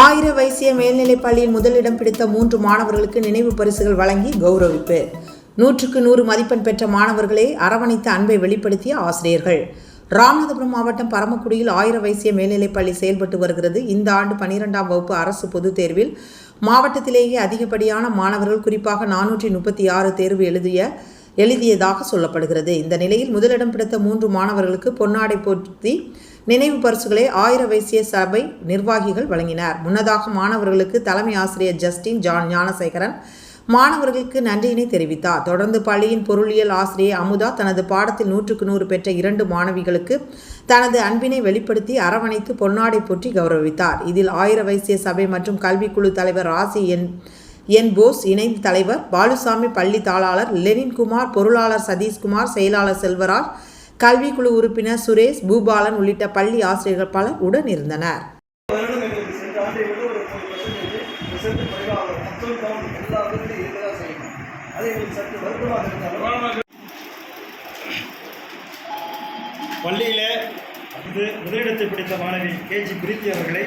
ஆயிர வைசிய மேல்நிலைப் பள்ளியில் முதலிடம் பிடித்த மூன்று மாணவர்களுக்கு நினைவு பரிசுகள் வழங்கி கௌரவிப்பு. நூற்றுக்கு நூறு மதிப்பெண் பெற்ற மாணவர்களை அரவணைத்த அன்பை வெளிப்படுத்திய ஆசிரியர்கள். ராமநாதபுரம் மாவட்டம் பரமக்குடியில் ஆயிர வைசிய மேல்நிலைப் பள்ளி செயல்பட்டு வருகிறது. இந்த ஆண்டு பனிரெண்டாம் வகுப்பு அரசு பொதுத் தேர்வில் மாவட்டத்திலேயே அதிகப்படியான மாணவர்கள் குறிப்பாக நானூற்றி முப்பத்தி ஆறு தேர்வு எழுதிய எழுதியதாக சொல்லப்படுகிறது. இந்த நிலையில் முதலிடம் பிடித்த மூன்று மாணவர்களுக்கு பொன்னாடை போற்றி நினைவு பரிசுகளை ஆயிர வைசிய சபை நிர்வாகிகள் வழங்கினர். முன்னதாக மாணவர்களுக்கு தலைமை ஆசிரியர் ஜஸ்டின் ஜான் ஞானசேகரன் மாணவர்களுக்கு நன்றியினை தெரிவித்தார். தொடர்ந்து பள்ளியின் பொருளியல் ஆசிரியர் அமுதா தனது பாடத்தில் நூற்றுக்கு நூறு பெற்ற இரண்டு மாணவிகளுக்கு தனது அன்பினை வெளிப்படுத்தி அரவணைத்து பொன்னாடை போற்றி கௌரவித்தார். இதில் ஆயிர வைசிய சபை மற்றும் கல்விக்குழு தலைவர் ராசி என் என் போஸ் இணைந்து தலைவர் பாலுசாமி பள்ளி தாளாளர் லெனின்குமார் பொருளாளர் சதீஷ்குமார் செயலாளர் செல்வராஜ் கல்விக்குழு உறுப்பினர் சுரேஷ் பூபாலன் உள்ளிட்ட பள்ளி ஆசிரியர்கள் பலர் உடன் இருந்தனர். பள்ளியிலே முதலிடத்தை பிடித்த மாணவி கேஜி பிரீத்தி அவர்களை